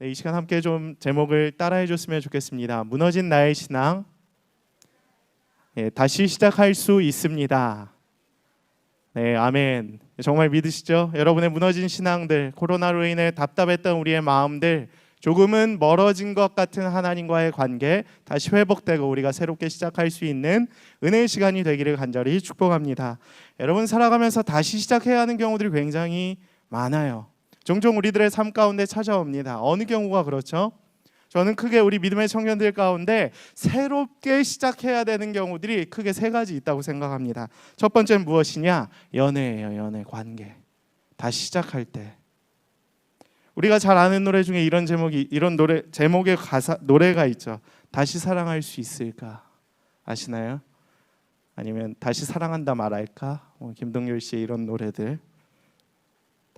네, 이 시간 함께 좀 제목을 따라해 줬으면 좋겠습니다. 무너진 나의 신앙 예, 다시 시작할 수 있습니다. 네, 아멘. 정말 믿으시죠? 여러분의 무너진 신앙들, 코로나로 인해 답답했던 우리의 마음들, 조금은 멀어진 것 같은 하나님과의 관계 다시 회복되고 우리가 새롭게 시작할 수 있는 은혜의 시간이 되기를 간절히 축복합니다. 여러분 살아가면서 다시 시작해야 하는 경우들이 굉장히 많아요. 종종 우리들의 삶 가운데 찾아옵니다. 어느 경우가 그렇죠? 저는 크게 우리 믿음의 청년들 가운데 새롭게 시작해야 되는 경우들이 크게 세 가지 있다고 생각합니다. 첫 번째는 무엇이냐? 연애예요. 연애, 관계. 다시 시작할 때. 우리가 잘 아는 노래 중에 이런 제목이 이런 노래 제목의 가사 노래가 있죠. 다시 사랑할 수 있을까? 아시나요? 아니면 다시 사랑한다 말할까? 뭐 김동률 씨의 이런 노래들.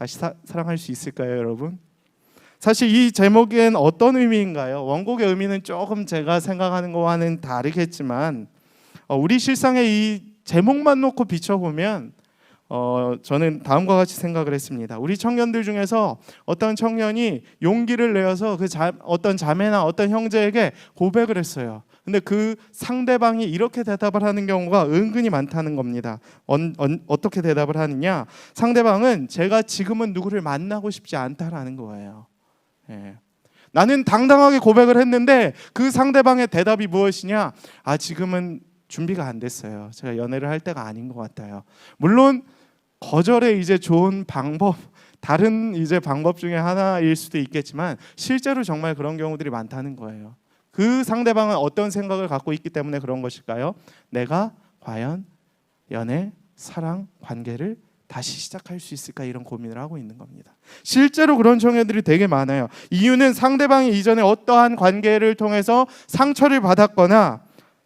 다시 사, 사랑할 수 있을까요, 여러분? 사실 이 제목엔 어떤 의미인가요? 원곡의 의미는 조금 제가 생각하는 거와는 다르겠지만 어, 우리 실상의 이 제목만 놓고 비춰보면 어, 저는 다음과 같이 생각을 했습니다. 우리 청년들 중에서 어떤 청년이 용기를 내어서 그 자, 어떤 자매나 어떤 형제에게 고백을 했어요. 근데 그 상대방이 이렇게 대답을 하는 경우가 은근히 많다는 겁니다. 언, 언, 어떻게 대답을 하느냐? 상대방은 제가 지금은 누구를 만나고 싶지 않다라는 거예요. 예. 나는 당당하게 고백을 했는데 그 상대방의 대답이 무엇이냐? 아 지금은 준비가 안 됐어요. 제가 연애를 할 때가 아닌 것 같아요. 물론 거절의 이제 좋은 방법 다른 이제 방법 중에 하나일 수도 있겠지만 실제로 정말 그런 경우들이 많다는 거예요. 그 상대방은 어떤 생각을 갖고 있기 때문에 그런 것일까요? 내가 과연 연애, 사랑, 관계를 다시 시작할 수 있을까 이런 고민을 하고 있는 겁니다. 실제로 그런 청년들이 되게 많아요. 이유는 상대방이 이전에 어떠한 관계를 통해서 상처를 받았거나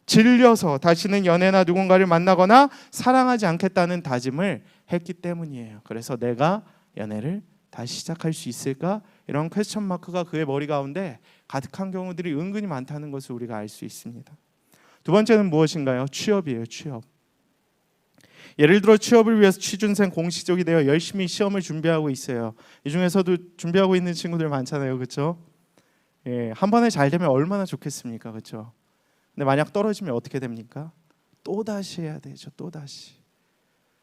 질려서 다시는 연애나 누군가를 만나거나 사랑하지 않겠다는 다짐을 했기 때문이에요. 그래서 내가 연애를 다시 시작할 수 있을까? 이런 퀘스천 마크가 그의 머리 가운데 가득한 경우들이 은근히 많다는 것을 우리가 알 수 있습니다. 두 번째는 무엇인가요? 취업이에요. 취업. 예를 들어 취업을 위해서 취준생 공시족이 되어 열심히 시험을 준비하고 있어요. 이 중에서도 준비하고 있는 친구들 많잖아요, 그렇죠? 예, 한 번에 잘 되면 얼마나 좋겠습니까, 그렇죠? 근데 만약 떨어지면 어떻게 됩니까? 또 다시 해야 되죠, 또 다시.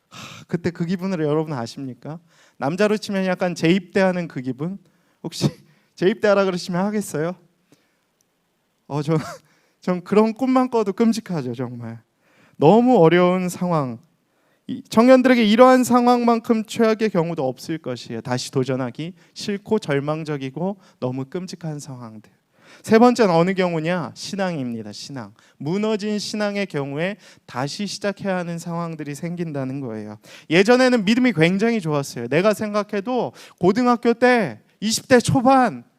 하, 그때 그 기분을 여러분 아십니까? 남자로 치면 약간 재입대하는 그 기분. 혹시 재입대하라 그러시면 하겠어요? 어, 저, 전 그런 꿈만 꿔도 끔찍하죠, 정말. 너무 어려운 상황. 청년들에게 이러한 상황만큼 최악의 경우도 없을 것이에요. 다시 도전하기 싫고 절망적이고 너무 끔찍한 상황들. 세 번째는 어느 경우냐? 신앙입니다. 신앙. 무너진 신앙의 경우에 다시 시작해야 하는 상황들이 생긴다는 거예요. 예전에는 믿음이 굉장히 좋았어요. 내가 생각해도 고등학교 때 20대 초반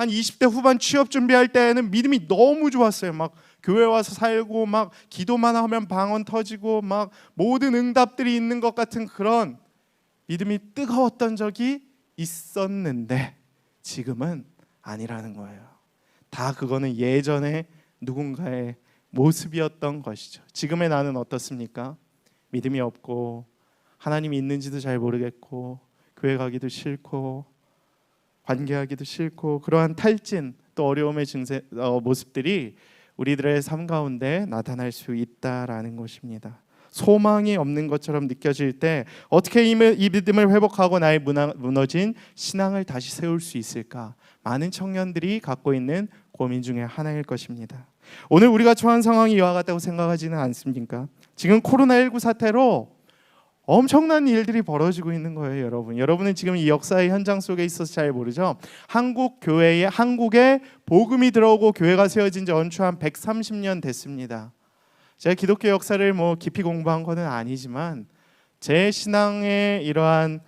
한 20대 후반 취업 준비할 때에는 믿음이 너무 좋았어요. 막 교회 와서 살고 막 기도만 하면 방언 터지고 막 모든 응답들이 있는 것 같은 그런 믿음이 뜨거웠던 적이 있었는데 지금은 아니라는 거예요. 다 그거는 예전에 누군가의 모습이었던 것이죠. 지금의 나는 어떻습니까? 믿음이 없고 하나님이 있는지도 잘 모르겠고 교회 가기도 싫고 관계하기도 싫고 그러한 탈진 또 어려움의 증세 어, 모습들이 우리들의 삶 가운데 나타날 수 있다라는 것입니다. 소망이 없는 것처럼 느껴질 때 어떻게 이 믿음을 회복하고 나의 무너 진 신앙을 다시 세울 수 있을까? 많은 청년들이 갖고 있는 고민 중에 하나일 것입니다. 오늘 우리가 처한 상황이 이와 같다고 생각하지는 않습니까? 지금 코로나19 사태로 엄청난 일들이 벌어지고 있는 거예요, 여러분. 여러분은 지금 이 역사의 현장 속에 있어서 잘 모르죠. 한국 교회에 한국에 복음이 들어오고 교회가 세워진 지 언추 한 130년 됐습니다. 제가 기독교 역사를 뭐 깊이 공부한 것은 아니지만 제 신앙의 이러한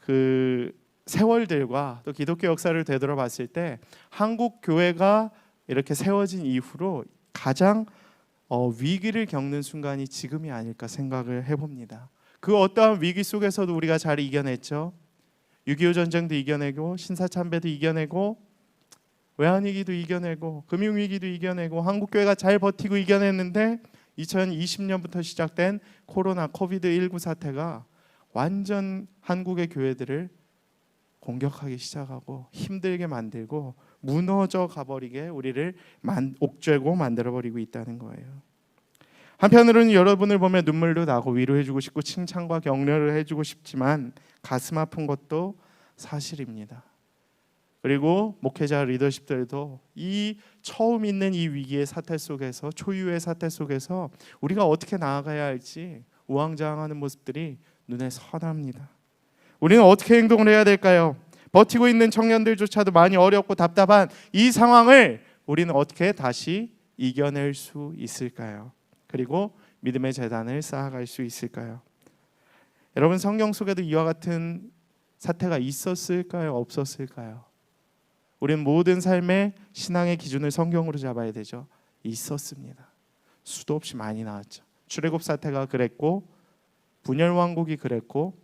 그 세월들과 또 기독교 역사를 되돌아봤을 때 한국 교회가 이렇게 세워진 이후로 가장 어, 위기를 겪는 순간이 지금이 아닐까 생각을 해봅니다. 그 어떠한 위기 속에서도 우리가 잘 이겨냈죠. 6.25 전쟁도 이겨내고 신사참배도 이겨내고 외환위기도 이겨내고 금융위기도 이겨내고 한국교회가 잘 버티고 이겨냈는데 2020년부터 시작된 코로나 코비드 19 사태가 완전 한국의 교회들을 공격하기 시작하고 힘들게 만들고 무너져 가버리게 우리를 만, 옥죄고 만들어 버리고 있다는 거예요. 한편으로는 여러분을 보면 눈물도 나고 위로해주고 싶고 칭찬과 격려를 해주고 싶지만 가슴 아픈 것도 사실입니다. 그리고 목회자 리더십들도 이 처음 있는 이 위기의 사태 속에서 초유의 사태 속에서 우리가 어떻게 나아가야 할지 우왕좌왕하는 모습들이 눈에 선합니다. 우리는 어떻게 행동을 해야 될까요? 버티고 있는 청년들조차도 많이 어렵고 답답한 이 상황을 우리는 어떻게 다시 이겨낼 수 있을까요? 그리고 믿음의 재단을 쌓아갈 수 있을까요? 여러분 성경 속에도 이와 같은 사태가 있었을까요? 없었을까요? 우리는 모든 삶의 신앙의 기준을 성경으로 잡아야 되죠. 있었습니다. 수도 없이 많이 나왔죠. 출애굽 사태가 그랬고 분열 왕국이 그랬고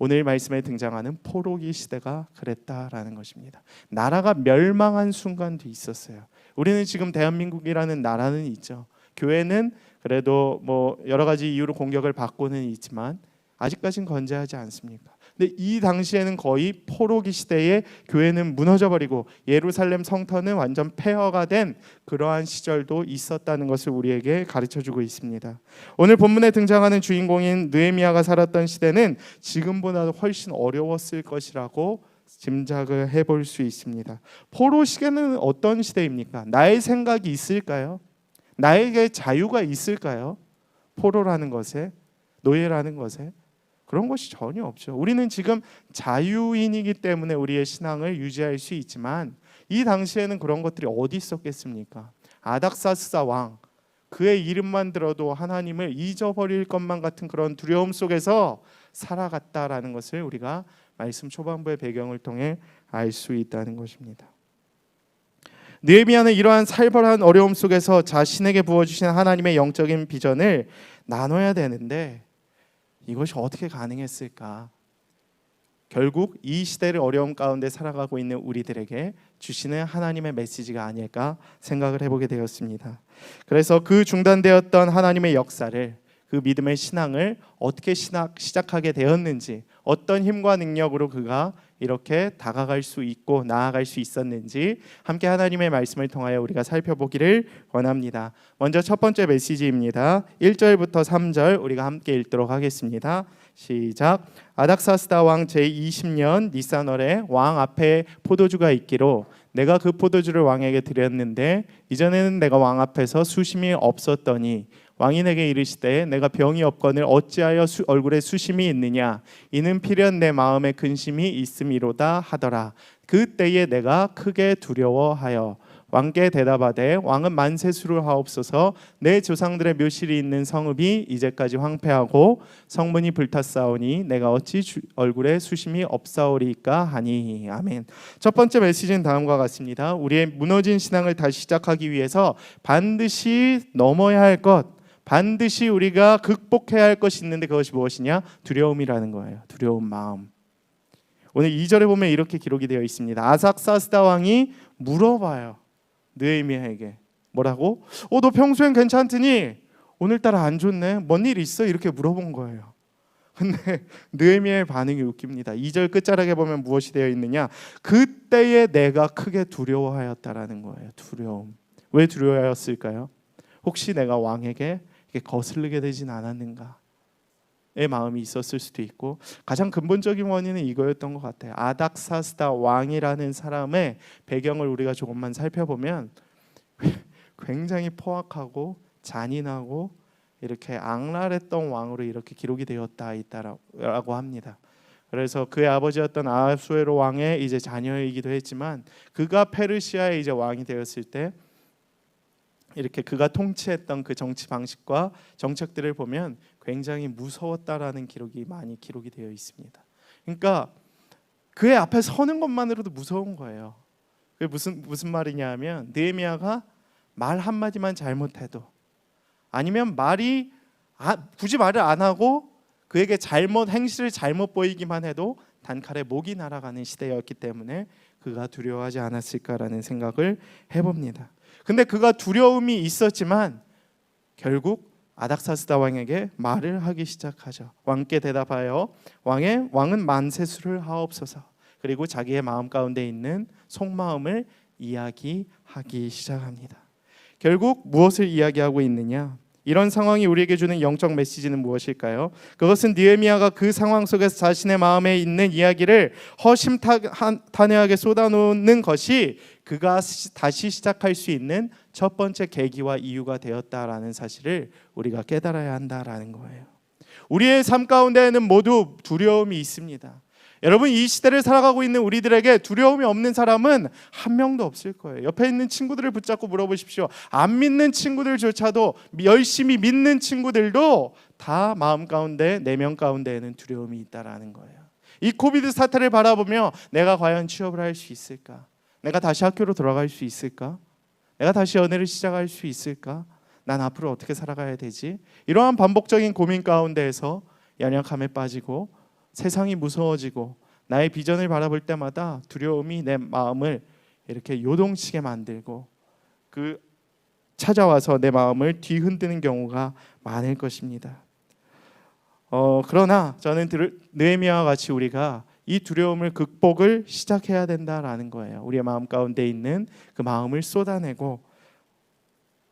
오늘 말씀에 등장하는 포로기 시대가 그랬다라는 것입니다. 나라가 멸망한 순간도 있었어요. 우리는 지금 대한민국이라는 나라는 있죠. 교회는 그래도 뭐 여러 가지 이유로 공격을 받고는 있지만 아직까진 건재하지 않습니까? 근데 이 당시에는 거의 포로기 시대에 교회는 무너져 버리고 예루살렘 성터는 완전 폐허가 된 그러한 시절도 있었다는 것을 우리에게 가르쳐 주고 있습니다. 오늘 본문에 등장하는 주인공인 느헤미야가 살았던 시대는 지금보다 훨씬 어려웠을 것이라고 짐작을 해볼 수 있습니다. 포로 시대는 어떤 시대입니까? 나의 생각이 있을까요? 나에게 자유가 있을까요? 포로라는 것에 노예라는 것에 그런 것이 전혀 없죠. 우리는 지금 자유인이기 때문에 우리의 신앙을 유지할 수 있지만 이 당시에는 그런 것들이 어디 있었겠습니까? 아닥사스다 왕 그의 이름만 들어도 하나님을 잊어버릴 것만 같은 그런 두려움 속에서 살아갔다라는 것을 우리가 말씀 초반부의 배경을 통해 알 수 있다는 것입니다. 느헤미야는 이러한 살벌한 어려움 속에서 자신에게 부어주신 하나님의 영적인 비전을 나눠야 되는데 이것이 어떻게 가능했을까? 결국 이 시대를 어려움 가운데 살아가고 있는 우리들에게 주시는 하나님의 메시지가 아닐까 생각을 해보게 되었습니다. 그래서 그 중단되었던 하나님의 역사를 그 믿음의 신앙을 어떻게 신학, 시작하게 되었는지 어떤 힘과 능력으로 그가 이렇게 다가갈 수 있고 나아갈 수 있었는지 함께 하나님의 말씀을 통하여 우리가 살펴보기를 원합니다. 먼저 첫 번째 메시지입니다. 1절부터 3절 우리가 함께 읽도록 하겠습니다. 시작. 아닥사스다 왕 제20년 니산월에 왕 앞에 포도주가 있기로 내가 그 포도주를 왕에게 드렸는데 이전에는 내가 왕 앞에서 수심이 없었더니 왕이 내게 이르시되 내가 병이 없거늘 어찌하여 수, 얼굴에 수심이 있느냐? 이는 필연 내 마음에 근심이 있음이로다 하더라. 그때에 내가 크게 두려워하여 왕께 대답하되 왕은 만세수를 하옵소서. 내 조상들의 묘실이 있는 성읍이 이제까지 황폐하고 성문이 불탔사오니 내가 어찌 주, 얼굴에 수심이 없사오리까 하니 아멘. 첫 번째 메시지는 다음과 같습니다. 우리의 무너진 신앙을 다시 시작하기 위해서 반드시 넘어야 할 것, 반드시 우리가 극복해야 할 것이 있는데 그것이 무엇이냐? 두려움이라는 거예요. 두려운 마음. 오늘 2절에 보면 이렇게 기록이 되어 있습니다. 아삭사스다 왕이 물어봐요. 느헤미야에게 뭐라고? 어, 너 평소엔 괜찮더니 오늘따라 안 좋네. 뭔 일 있어? 이렇게 물어본 거예요. 근데 느헤미야의 반응이 웃깁니다. 2절 끝자락에 보면 무엇이 되어 있느냐? 그때에 내가 크게 두려워하였다라는 거예요. 두려움. 왜 두려워하였을까요? 혹시 내가 왕에게 이게 거슬리게 되진 않았는가? 의 마음이 있었을 수도 있고 가장 근본적인 원인은 이거였던 것 같아요. 아닥사스다 왕이라는 사람의 배경을 우리가 조금만 살펴보면 굉장히 포악하고 잔인하고 이렇게 악랄했던 왕으로 이렇게 기록이 되었다 있다라고 합니다. 그래서 그의 아버지였던 아수에로 왕의 이제 자녀이기도 했지만 그가 페르시아의 이제 왕이 되었을 때 이렇게 그가 통치했던 그 정치 방식과 정책들을 보면 굉장히 무서웠다라는 기록이 많이 기록이 되어 있습니다. 그러니까 그의 앞에 서는 것만으로도 무서운 거예요. 그게 무슨 무슨 말이냐면 느헤미야가 말 한마디만 잘못해도 아니면 말이 아, 굳이 말을 안 하고 그에게 잘못 행실을 잘못 보이기만 해도 단칼에 목이 날아가는 시대였기 때문에 그가 두려워하지 않았을까라는 생각을 해봅니다. 근데 그가 두려움이 있었지만 결국 아닥사스다 왕에게 말을 하기 시작하죠. 왕께 대답하여 왕의 왕은 만세수를 하옵소서. 그리고 자기의 마음 가운데 있는 속마음을 이야기하기 시작합니다. 결국 무엇을 이야기하고 있느냐? 이런 상황이 우리에게 주는 영적 메시지는 무엇일까요? 그것은 느헤미야가 그 상황 속에서 자신의 마음에 있는 이야기를 허심탄회하게 쏟아놓는 것이 그가 시- 다시 시작할 수 있는 첫 번째 계기와 이유가 되었다라는 사실을 우리가 깨달아야 한다라는 거예요. 우리의 삶 가운데에는 모두 두려움이 있습니다. 여러분 이 시대를 살아가고 있는 우리들에게 두려움이 없는 사람은 한 명도 없을 거예요. 옆에 있는 친구들을 붙잡고 물어보십시오. 안 믿는 친구들조차도 열심히 믿는 친구들도 다 마음 가운데 내면 가운데에는 두려움이 있다라는 거예요. 이 코비드 사태를 바라보며 내가 과연 취업을 할 수 있을까? 내가 다시 학교로 돌아갈 수 있을까? 내가 다시 연애를 시작할 수 있을까? 난 앞으로 어떻게 살아가야 되지? 이러한 반복적인 고민 가운데에서 연약함에 빠지고 세상이 무서워지고 나의 비전을 바라볼 때마다 두려움이 내 마음을 이렇게 요동치게 만들고 그 찾아와서 내 마음을 뒤흔드는 경우가 많을 것입니다. 어, 그러나 저는 들- 느헤미야와 같이 우리가 이 두려움을 극복을 시작해야 된다라는 거예요. 우리의 마음 가운데 있는 그 마음을 쏟아내고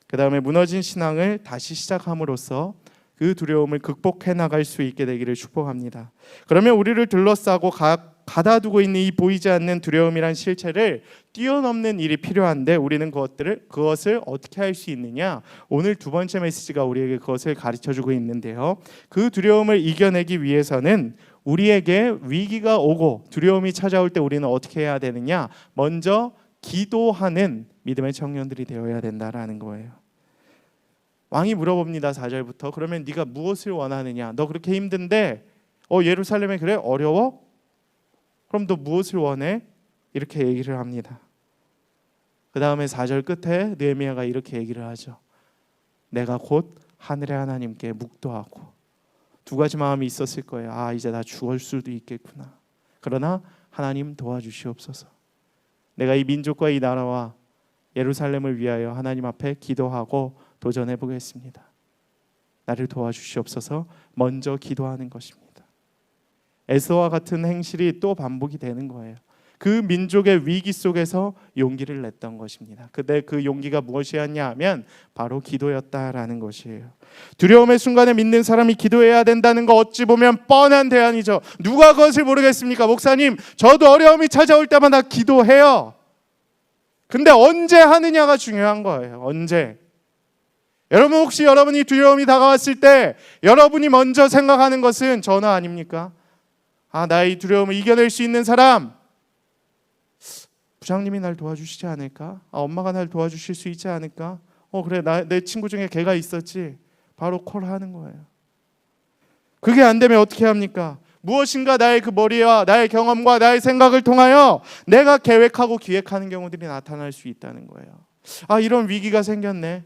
그 다음에 무너진 신앙을 다시 시작함으로써 그 두려움을 극복해 나갈 수 있게 되기를 축복합니다. 그러면 우리를 둘러싸고 가, 가다두고 있는 이 보이지 않는 두려움이란 실체를 뛰어넘는 일이 필요한데 우리는 그것들을 그것을 어떻게 할 수 있느냐? 오늘 두 번째 메시지가 우리에게 그것을 가르쳐 주고 있는데요. 그 두려움을 이겨내기 위해서는 우리에게 위기가 오고 두려움이 찾아올 때 우리는 어떻게 해야 되느냐? 먼저 기도하는 믿음의 청년들이 되어야 된다라는 거예요. 왕이 물어봅니다. 4절부터. 그러면 네가 무엇을 원하느냐? 너 그렇게 힘든데 어 예루살렘에 그래? 어려워? 그럼 너 무엇을 원해? 이렇게 얘기를 합니다. 그 다음에 4절 끝에 느헤미야가 이렇게 얘기를 하죠. 내가 곧 하늘의 하나님께 묵도하고 두 가지 마음이 있었을 거예요. 아 이제 나 죽을 수도 있겠구나. 그러나 하나님 도와주시옵소서. 내가 이 민족과 이 나라와 예루살렘을 위하여 하나님 앞에 기도하고 도전해 보겠습니다. 나를 도와주시옵소서. 먼저 기도하는 것입니다. 에스와 같은 행실이 또 반복이 되는 거예요. 그 민족의 위기 속에서 용기를 냈던 것입니다. 근데 그 용기가 무엇이었냐 하면 바로 기도였다라는 것이에요. 두려움의 순간에 믿는 사람이 기도해야 된다는 거 어찌 보면 뻔한 대안이죠. 누가 그것을 모르겠습니까? 목사님, 저도 어려움이 찾아올 때마다 기도해요. 근데 언제 하느냐가 중요한 거예요. 언제? 여러분 혹시 여러분이 두려움이 다가왔을 때 여러분이 먼저 생각하는 것은 전화 아닙니까? 아, 나의 두려움을 이겨낼 수 있는 사람. 부장님이 날 도와주시지 않을까? 아, 엄마가 날 도와주실 수 있지 않을까? 어, 그래. 나, 내 친구 중에 걔가 있었지. 바로 콜하는 거예요. 그게 안 되면 어떻게 합니까? 무엇인가 나의 그 머리와 나의 경험과 나의 생각을 통하여 내가 계획하고 기획하는 경우들이 나타날 수 있다는 거예요. 아, 이런 위기가 생겼네.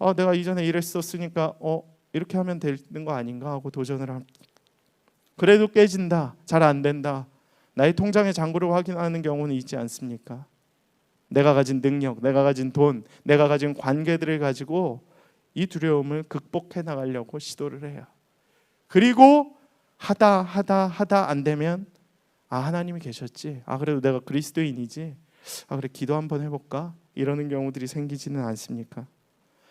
아, 내가 이전에 이랬었으니까 어, 이렇게 하면 되는 거 아닌가 하고 도전을 합니다. 그래도 깨진다. 잘 안 된다. 나의 통장의 잔고를 확인하는 경우는 있지 않습니까? 내가 가진 능력, 내가 가진 돈, 내가 가진 관계들을 가지고 이 두려움을 극복해 나가려고 시도를 해요. 그리고 하다 하다 하다 안 되면 아 하나님이 계셨지. 아 그래도 내가 그리스도인이지. 아 그래 기도 한번 해볼까? 이러는 경우들이 생기지는 않습니까?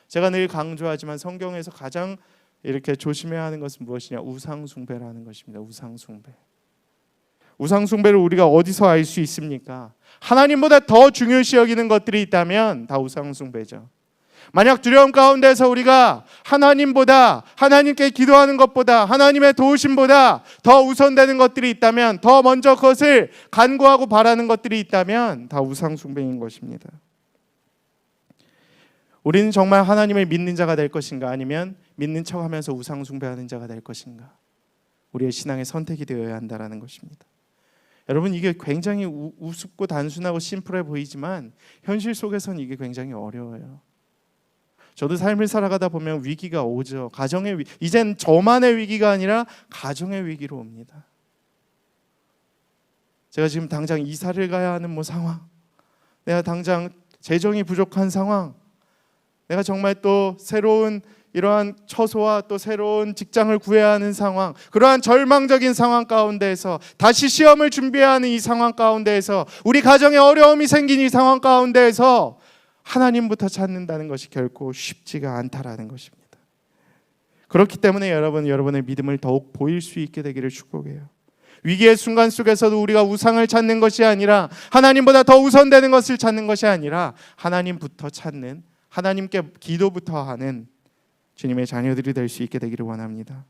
제가 늘 강조하지만 성경에서 가장 이렇게 조심해야 하는 것은 무엇이냐? 우상 숭배라는 것입니다. 우상 숭배. 우상 숭배를 우리가 어디서 알 수 있습니까? 하나님보다 더 중요시 여기는 것들이 있다면 다 우상 숭배죠. 만약 두려움 가운데서 우리가 하나님보다 하나님께 기도하는 것보다 하나님의 도우심보다 더 우선되는 것들이 있다면 더 먼저 그것을 간구하고 바라는 것들이 있다면 다 우상 숭배인 것입니다. 우리는 정말 하나님을 믿는 자가 될 것인가 아니면 믿는 척하면서 우상 숭배하는 자가 될 것인가? 우리의 신앙의 선택이 되어야 한다라는 것입니다. 여러분 이게 굉장히 우, 우습고 단순하고 심플해 보이지만 현실 속에서는 이게 굉장히 어려워요. 저도 삶을 살아가다 보면 위기가 오죠. 가정의 위, 이젠 저만의 위기가 아니라 가정의 위기로 옵니다. 제가 지금 당장 이사를 가야 하는 뭐 상황, 내가 당장 재정이 부족한 상황, 내가 정말 또 새로운 이러한 처소와 또 새로운 직장을 구해야 하는 상황, 그러한 절망적인 상황 가운데에서 다시 시험을 준비해야 하는 이 상황 가운데에서 우리 가정에 어려움이 생긴 이 상황 가운데에서 하나님부터 찾는다는 것이 결코 쉽지가 않다라는 것입니다. 그렇기 때문에 여러분 여러분의 믿음을 더욱 보일 수 있게 되기를 축복해요. 위기의 순간 속에서도 우리가 우상을 찾는 것이 아니라 하나님보다 더 우선되는 것을 찾는 것이 아니라 하나님부터 찾는 하나님께 기도부터 하는 주님의 자녀들이 될 수 있게 되기를 원합니다.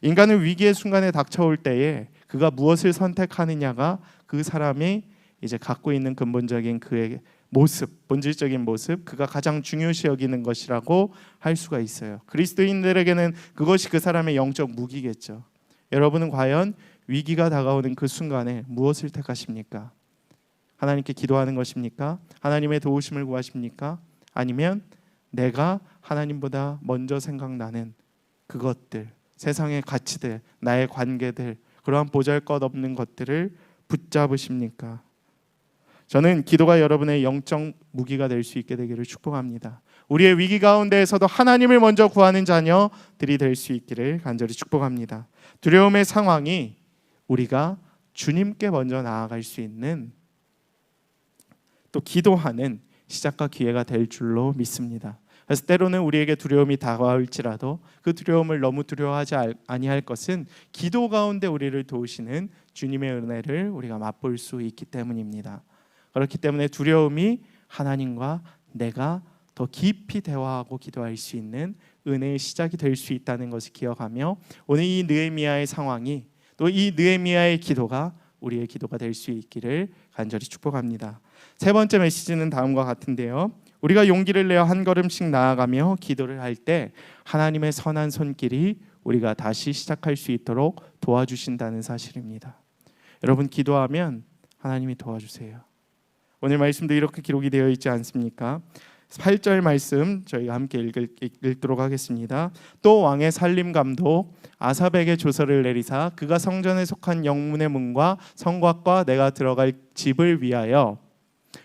인간은 위기의 순간에 닥쳐올 때에 그가 무엇을 선택하느냐가 그 사람이 이제 갖고 있는 근본적인 그의 모습, 본질적인 모습, 그가 가장 중요시 여기는 것이라고 할 수가 있어요. 그리스도인들에게는 그것이 그 사람의 영적 무기겠죠. 여러분은 과연 위기가 다가오는 그 순간에 무엇을 택하십니까? 하나님께 기도하는 것입니까? 하나님의 도우심을 구하십니까? 아니면 내가 하나님보다 먼저 생각나는 그것들, 세상의 가치들, 나의 관계들, 그러한 보잘것없는 것들을 붙잡으십니까? 저는 기도가 여러분의 영적 무기가 될 수 있게 되기를 축복합니다. 우리의 위기 가운데에서도 하나님을 먼저 구하는 자녀들이 될 수 있기를 간절히 축복합니다. 두려움의 상황이 우리가 주님께 먼저 나아갈 수 있는 또 기도하는 시작과 기회가 될 줄로 믿습니다. 그래서 때로는 우리에게 두려움이 다가올지라도 그 두려움을 너무 두려워하지 아니할 것은 기도 가운데 우리를 도우시는 주님의 은혜를 우리가 맛볼 수 있기 때문입니다. 그렇기 때문에 두려움이 하나님과 내가 더 깊이 대화하고 기도할 수 있는 은혜의 시작이 될 수 있다는 것을 기억하며 오늘 이 느헤미야의 상황이 또 이 느헤미야의 기도가 우리의 기도가 될 수 있기를 간절히 축복합니다. 세 번째 메시지는 다음과 같은데요. 우리가 용기를 내어 한 걸음씩 나아가며 기도를 할 때 하나님의 선한 손길이 우리가 다시 시작할 수 있도록 도와주신다는 사실입니다. 여러분 기도하면 하나님이 도와주세요. 오늘 말씀도 이렇게 기록이 되어 있지 않습니까? 8절 말씀 저희가 함께 읽을, 읽도록 하겠습니다. 또 왕의 살림 감독 아삽에게 조서를 내리사 그가 성전에 속한 영문의 문과 성곽과 내가 들어갈 집을 위하여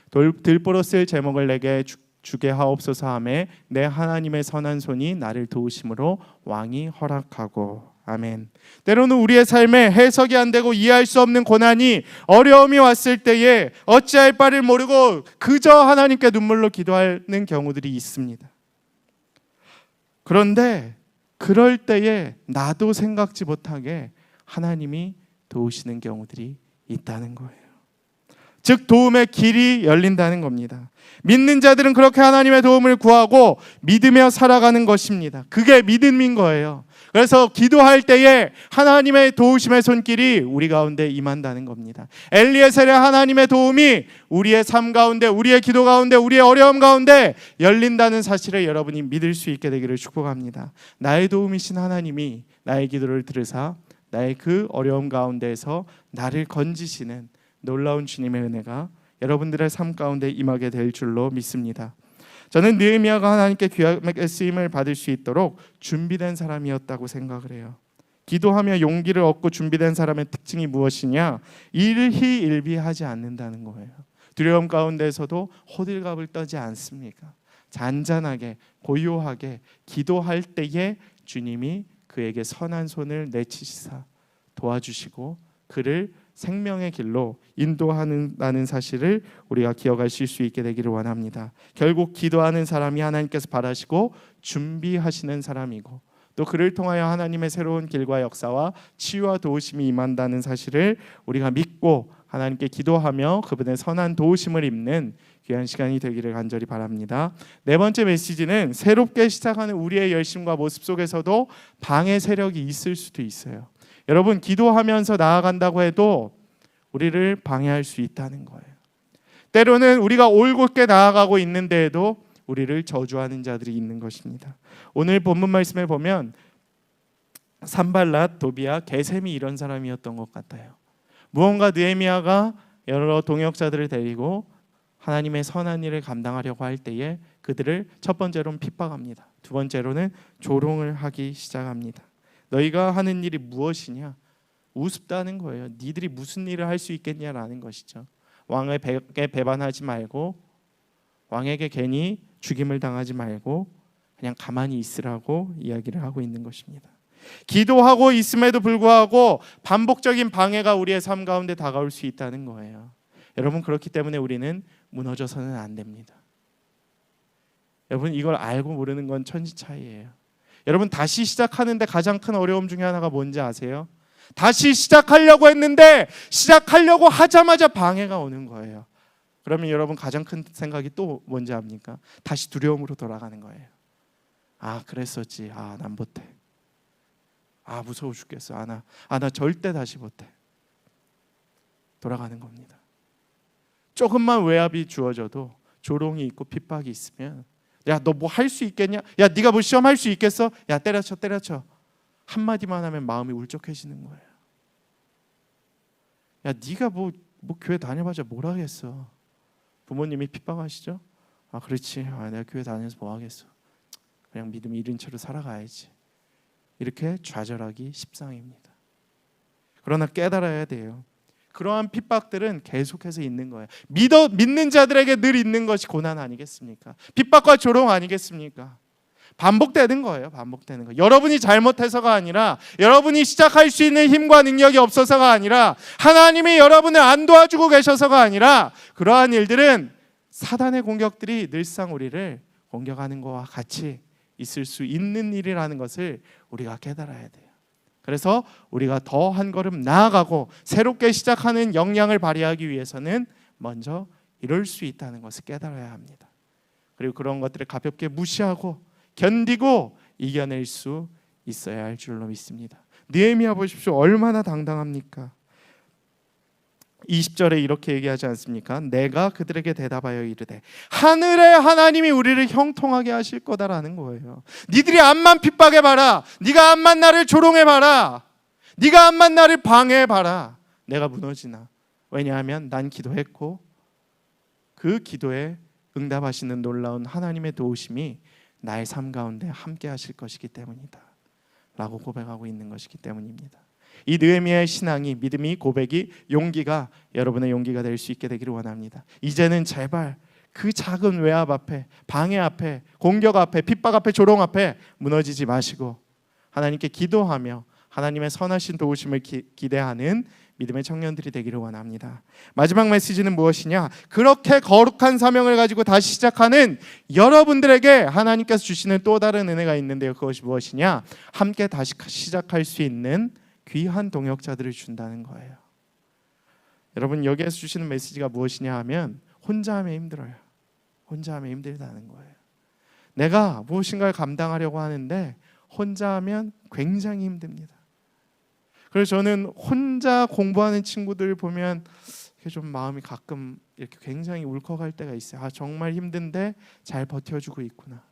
돌, 들보로 쓸 제목을 내게 주, 주게 하옵소서 하매 내 하나님의 선한 손이 나를 도우심으로 왕이 허락하고 아멘. 때로는 우리의 삶에 해석이 안 되고 이해할 수 없는 고난이 어려움이 왔을 때에 어찌할 바를 모르고 그저 하나님께 눈물로 기도하는 경우들이 있습니다. 그런데 그럴 때에 나도 생각지 못하게 하나님이 도우시는 경우들이 있다는 거예요. 즉 도움의 길이 열린다는 겁니다. 믿는 자들은 그렇게 하나님의 도움을 구하고 믿으며 살아가는 것입니다. 그게 믿음인 거예요. 그래서 기도할 때에 하나님의 도우심의 손길이 우리 가운데 임한다는 겁니다. 엘리에셀의 하나님의 도움이 우리의 삶 가운데, 우리의 기도 가운데, 우리의 어려움 가운데 열린다는 사실을 여러분이 믿을 수 있게 되기를 축복합니다. 나의 도움이신 하나님이 나의 기도를 들으사 나의 그 어려움 가운데에서 나를 건지시는 놀라운 주님의 은혜가 여러분들의 삶 가운데 임하게 될 줄로 믿습니다. 저는 느헤미야가 하나님께 귀하게 쓰임을 받을 수 있도록 준비된 사람이었다고 생각을 해요. 기도하며 용기를 얻고 준비된 사람의 특징이 무엇이냐? 일희일비하지 않는다는 거예요. 두려움 가운데서도 호들갑을 떠지 않습니까? 잔잔하게 고요하게 기도할 때에 주님이 그에게 선한 손을 내치시사 도와주시고 그를 생명의 길로 인도하는다는 사실을 우리가 기억하실 수 있게 되기를 원합니다. 결국 기도하는 사람이 하나님께서 바라시고 준비하시는 사람이고 또 그를 통하여 하나님의 새로운 길과 역사와 치유와 도우심이 임한다는 사실을 우리가 믿고 하나님께 기도하며 그분의 선한 도우심을 입는 귀한 시간이 되기를 간절히 바랍니다. 네 번째 메시지는 새롭게 시작하는 우리의 열심과 모습 속에서도 방해 세력이 있을 수도 있어요. 여러분 기도하면서 나아간다고 해도 우리를 방해할 수 있다는 거예요. 때로는 우리가 올곧게 나아가고 있는데에도 우리를 저주하는 자들이 있는 것입니다. 오늘 본문 말씀에 보면 산발랏, 도비아, 게셈이 이런 사람이었던 것 같아요. 무언가 느헤미야가 여러 동역자들을 데리고 하나님의 선한 일을 감당하려고 할 때에 그들을 첫 번째로는 핍박합니다. 두 번째로는 조롱을 하기 시작합니다. 너희가 하는 일이 무엇이냐? 우습다는 거예요. 니들이 무슨 일을 할 수 있겠냐라는 것이죠. 왕에게 배반하지 말고 왕에게 괜히 죽임을 당하지 말고 그냥 가만히 있으라고 이야기를 하고 있는 것입니다. 기도하고 있음에도 불구하고 반복적인 방해가 우리의 삶 가운데 다가올 수 있다는 거예요. 여러분 그렇기 때문에 우리는 무너져서는 안 됩니다. 여러분 이걸 알고 모르는 건 천지 차이예요. 여러분 다시 시작하는데 가장 큰 어려움 중에 하나가 뭔지 아세요? 다시 시작하려고 했는데 시작하려고 하자마자 방해가 오는 거예요. 그러면 여러분 가장 큰 생각이 또 뭔지 압니까? 다시 두려움으로 돌아가는 거예요. 아 그랬었지. 아 난 못해. 아 무서워 죽겠어. 아나 아나 절대 다시 못해. 돌아가는 겁니다. 조금만 외압이 주어져도 조롱이 있고 핍박이 있으면 야 너 뭐 할 수 있겠냐? 야 네가 뭐 시험 할 수 있겠어? 야 때려쳐 때려쳐 한 마디만 하면 마음이 울적해지는 거예요. 야 네가 뭐, 뭐 교회 다녀봐자 뭘 하겠어? 부모님이 핍박하시죠? 아 그렇지. 아, 내가 교회 다녀서 뭐 하겠어? 그냥 믿음 잃은 채로 살아가야지. 이렇게 좌절하기 십상입니다. 그러나 깨달아야 돼요. 그러한 핍박들은 계속해서 있는 거예요. 믿어 믿는 자들에게 늘 있는 것이 고난 아니겠습니까? 핍박과 조롱 아니겠습니까? 반복되는 거예요. 반복되는 거. 여러분이 잘못해서가 아니라 여러분이 시작할 수 있는 힘과 능력이 없어서가 아니라 하나님이 여러분을 안 도와주고 계셔서가 아니라 그러한 일들은 사단의 공격들이 늘상 우리를 공격하는 것과 같이 있을 수 있는 일이라는 것을 우리가 깨달아야 돼요. 그래서 우리가 더 한 걸음 나아가고 새롭게 시작하는 역량을 발휘하기 위해서는 먼저 이럴 수 있다는 것을 깨달아야 합니다. 그리고 그런 것들을 가볍게 무시하고 견디고 이겨낼 수 있어야 할 줄로 믿습니다. 느헤미야 보십시오. 얼마나 당당합니까? 20절에 이렇게 얘기하지 않습니까? 내가 그들에게 대답하여 이르되 하늘의 하나님이 우리를 형통하게 하실 거다라는 거예요. 니들이 암만 핍박해 봐라. 네가 암만 나를 조롱해 봐라. 네가 암만 나를 방해해 봐라. 내가 무너지나. 왜냐하면 난 기도했고 그 기도에 응답하시는 놀라운 하나님의 도우심이 나의 삶 가운데 함께 하실 것이기 때문이다. 라고 고백하고 있는 것이기 때문입니다. 이 느헤미야의 신앙이 믿음이 고백이 용기가 여러분의 용기가 될 수 있게 되기를 원합니다. 이제는 제발 그 작은 외압 앞에 방해 앞에 공격 앞에 핍박 앞에 조롱 앞에 무너지지 마시고 하나님께 기도하며 하나님의 선하신 도우심을 기, 기대하는 믿음의 청년들이 되기를 원합니다. 마지막 메시지는 무엇이냐? 그렇게 거룩한 사명을 가지고 다시 시작하는 여러분들에게 하나님께서 주시는 또 다른 은혜가 있는데요. 그것이 무엇이냐? 함께 다시 시작할 수 있는 귀한 동역자들을 준다는 거예요. 여러분 여기에서 주시는 메시지가 무엇이냐 하면 혼자 하면 힘들어요. 혼자 하면 힘들다는 거예요. 내가 무엇인가를 감당하려고 하는데 혼자 하면 굉장히 힘듭니다. 그래서 저는 혼자 공부하는 친구들 보면 좀 마음이 가끔 이렇게 굉장히 울컥할 때가 있어요. 아 정말 힘든데 잘 버텨주고 있구나.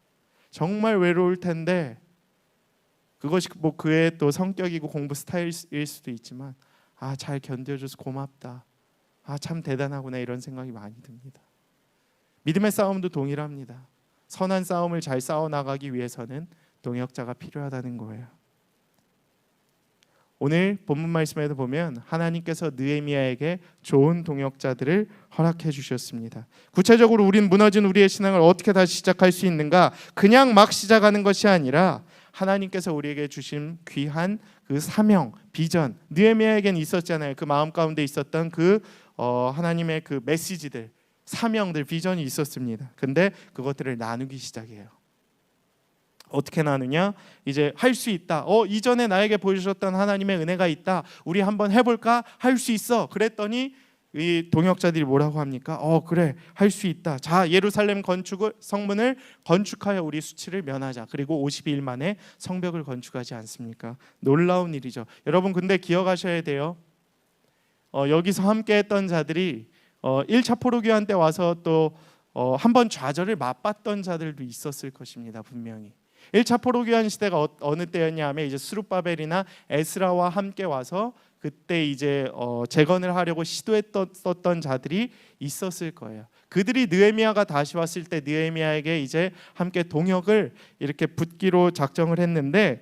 정말 외로울 텐데 그것이 뭐 그의 또 성격이고 공부 스타일일 수도 있지만 아 잘 견뎌줘서 고맙다. 아 참 대단하구나 이런 생각이 많이 듭니다. 믿음의 싸움도 동일합니다. 선한 싸움을 잘 싸워 나가기 위해서는 동역자가 필요하다는 거예요. 오늘 본문 말씀에도 보면 하나님께서 느헤미야에게 좋은 동역자들을 허락해 주셨습니다. 구체적으로 우린 무너진 우리의 신앙을 어떻게 다시 시작할 수 있는가? 그냥 막 시작하는 것이 아니라 하나님께서 우리에게 주신 귀한 그 사명, 비전, 느헤미야에겐 있었잖아요. 그 마음 가운데 있었던 그 어, 하나님의 그 메시지들, 사명들, 비전이 있었습니다. 근데 그것들을 나누기 시작해요. 어떻게 나누냐? 이제 할 수 있다. 어 이전에 나에게 보여주셨던 하나님의 은혜가 있다. 우리 한번 해볼까? 할 수 있어. 그랬더니 이 동역자들이 뭐라고 합니까? 어 그래 할 수 있다. 자 예루살렘 건축을 성문을 건축하여 우리 수치를 면하자. 그리고 52일 만에 성벽을 건축하지 않습니까? 놀라운 일이죠. 여러분 근데 기억하셔야 돼요. 어, 여기서 함께했던 자들이 어, 1차 포로기한 때 와서 또 어, 한번 좌절을 맛봤던 자들도 있었을 것입니다. 분명히. 1차 포로기한 시대가 어, 어느 때였냐 하면 이제 스룹바벨이나 에스라와 함께 와서 그때 이제 어, 재건을 하려고 시도했던 자들이 있었을 거예요. 그들이 느헤미야가 다시 왔을 때 느헤미야에게 이제 함께 동역을 이렇게 붙기로 작정을 했는데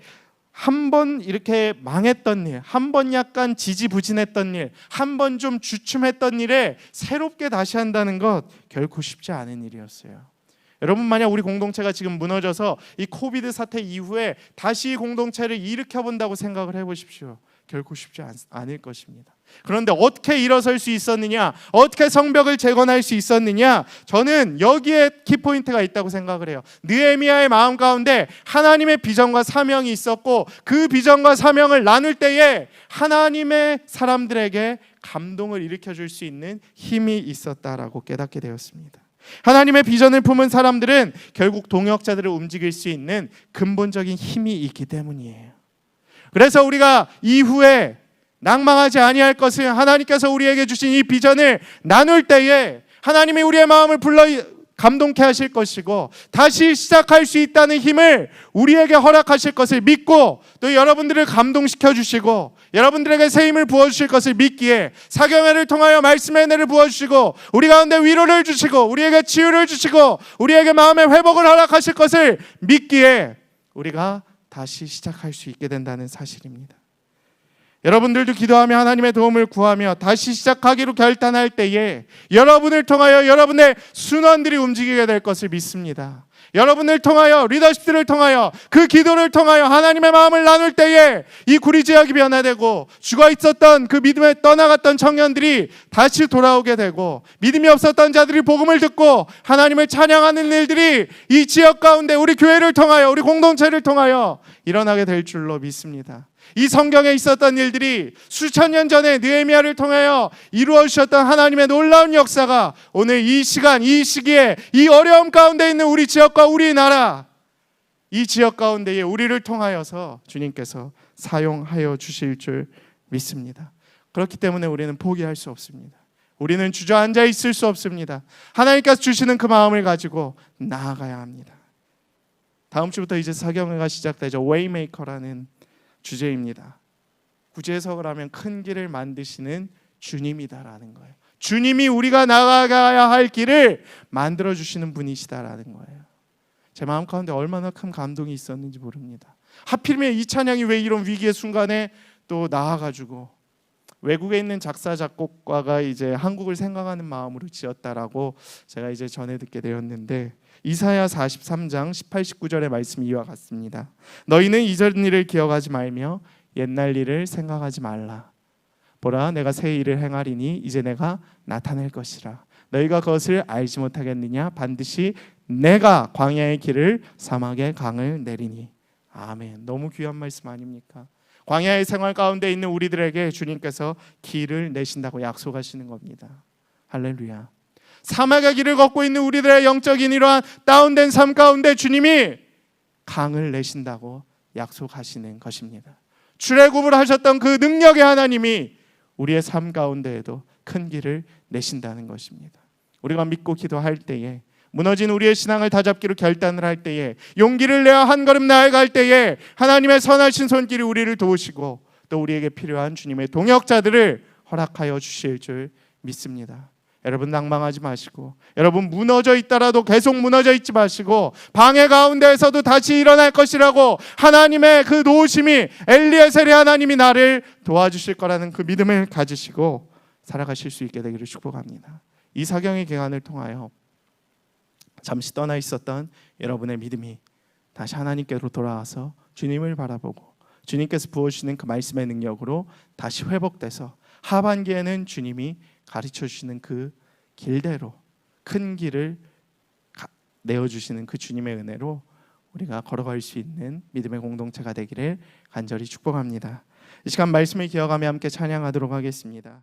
한 번 이렇게 망했던 일, 한 번 약간 지지부진했던 일, 한 번 좀 주춤했던 일에 새롭게 다시 한다는 것 결코 쉽지 않은 일이었어요. 여러분 만약 우리 공동체가 지금 무너져서 이 코비드 사태 이후에 다시 이 공동체를 일으켜 본다고 생각을 해 보십시오. 결코 쉽지 않, 않을 것입니다. 그런데 어떻게 일어설 수 있었느냐? 어떻게 성벽을 재건할 수 있었느냐? 저는 여기에 키포인트가 있다고 생각을 해요. 느헤미야의 마음 가운데 하나님의 비전과 사명이 있었고 그 비전과 사명을 나눌 때에 하나님의 사람들에게 감동을 일으켜 줄 수 있는 힘이 있었다라고 깨닫게 되었습니다. 하나님의 비전을 품은 사람들은 결국 동역자들을 움직일 수 있는 근본적인 힘이 있기 때문이에요. 그래서 우리가 이후에 낭망하지 아니할 것은 하나님께서 우리에게 주신 이 비전을 나눌 때에 하나님이 우리의 마음을 불러 감동케 하실 것이고 다시 시작할 수 있다는 힘을 우리에게 허락하실 것을 믿고 또 여러분들을 감동시켜 주시고 여러분들에게 새 힘을 부어 주실 것을 믿기에 사경회를 통하여 말씀의 은혜를 부어 주시고 우리 가운데 위로를 주시고 우리에게 치유를 주시고 우리에게 마음의 회복을 허락하실 것을 믿기에 우리가 다시 시작할 수 있게 된다는 사실입니다. 여러분들도 기도하며 하나님의 도움을 구하며 다시 시작하기로 결단할 때에 여러분을 통하여 여러분의 순원들이 움직이게 될 것을 믿습니다. 여러분을 통하여 리더십들을 통하여 그 기도를 통하여 하나님의 마음을 나눌 때에 이 구리 지역이 변화되고 죽어 있었던 그 믿음에 떠나갔던 청년들이 다시 돌아오게 되고 믿음이 없었던 자들이 복음을 듣고 하나님을 찬양하는 일들이 이 지역 가운데 우리 교회를 통하여 우리 공동체를 통하여 일어나게 될 줄로 믿습니다. 이 성경에 있었던 일들이 수천 년 전에 느헤미야를 통하여 이루어지셨던 하나님의 놀라운 역사가 오늘 이 시간 이 시기에 이 어려움 가운데 있는 우리 지역과 우리 나라 이 지역 가운데에 우리를 통하여서 주님께서 사용하여 주실 줄 믿습니다. 그렇기 때문에 우리는 포기할 수 없습니다. 우리는 주저앉아 있을 수 없습니다. 하나님께서 주시는 그 마음을 가지고 나아가야 합니다. 다음 주부터 이제 사경회가 시작되죠. 웨이메이커라는 주제입니다. 구제 해석을 하면 큰 길을 만드시는 주님이다라는 거예요. 주님이 우리가 나아가야 할 길을 만들어 주시는 분이시다라는 거예요. 제 마음 가운데 얼마나 큰 감동이 있었는지 모릅니다. 하필이면 이 찬양이 왜 이런 위기의 순간에 또 나와가지고 외국에 있는 작사 작곡가가 이제 한국을 생각하는 마음으로 지었다라고 제가 이제 전해 듣게 되었는데 이사야 43장 18, 19절의 말씀이 이와 같습니다. 너희는 이전 일을 기억하지 말며 옛날 일을 생각하지 말라. 보라 내가 새 일을 행하리니 이제 내가 나타낼 것이라. 너희가 그것을 알지 못하겠느냐? 반드시 내가 광야의 길을 사막의 강을 내리니. 아멘. 너무 귀한 말씀 아닙니까? 광야의 생활 가운데 있는 우리들에게 주님께서 길을 내신다고 약속하시는 겁니다. 할렐루야. 사막의 길을 걷고 있는 우리들의 영적인 이러한 다운된 삶 가운데 주님이 강을 내신다고 약속하시는 것입니다. 출애굽을 하셨던 그 능력의 하나님이 우리의 삶 가운데에도 큰 길을 내신다는 것입니다. 우리가 믿고 기도할 때에 무너진 우리의 신앙을 다잡기로 결단을 할 때에 용기를 내어 한 걸음 나아갈 때에 하나님의 선하신 손길이 우리를 도우시고 또 우리에게 필요한 주님의 동역자들을 허락하여 주실 줄 믿습니다. 여러분 낭망하지 마시고 여러분 무너져 있더라도 계속 무너져 있지 마시고 방해 가운데에서도 다시 일어날 것이라고 하나님의 그 도우심이 엘리에셀의 하나님이 나를 도와주실 거라는 그 믿음을 가지시고 살아가실 수 있게 되기를 축복합니다. 이 사경의 기간을 통하여 잠시 떠나 있었던 여러분의 믿음이 다시 하나님께로 돌아와서 주님을 바라보고 주님께서 부어주시는 그 말씀의 능력으로 다시 회복돼서 하반기에는 주님이 가르쳐 주시는 그 길대로 큰 길을 내어 주시는 그 주님의 은혜로 우리가 걸어갈 수 있는 믿음의 공동체가 되기를 간절히 축복합니다. 이 시간 말씀을 기억하며 함께 찬양하도록 하겠습니다.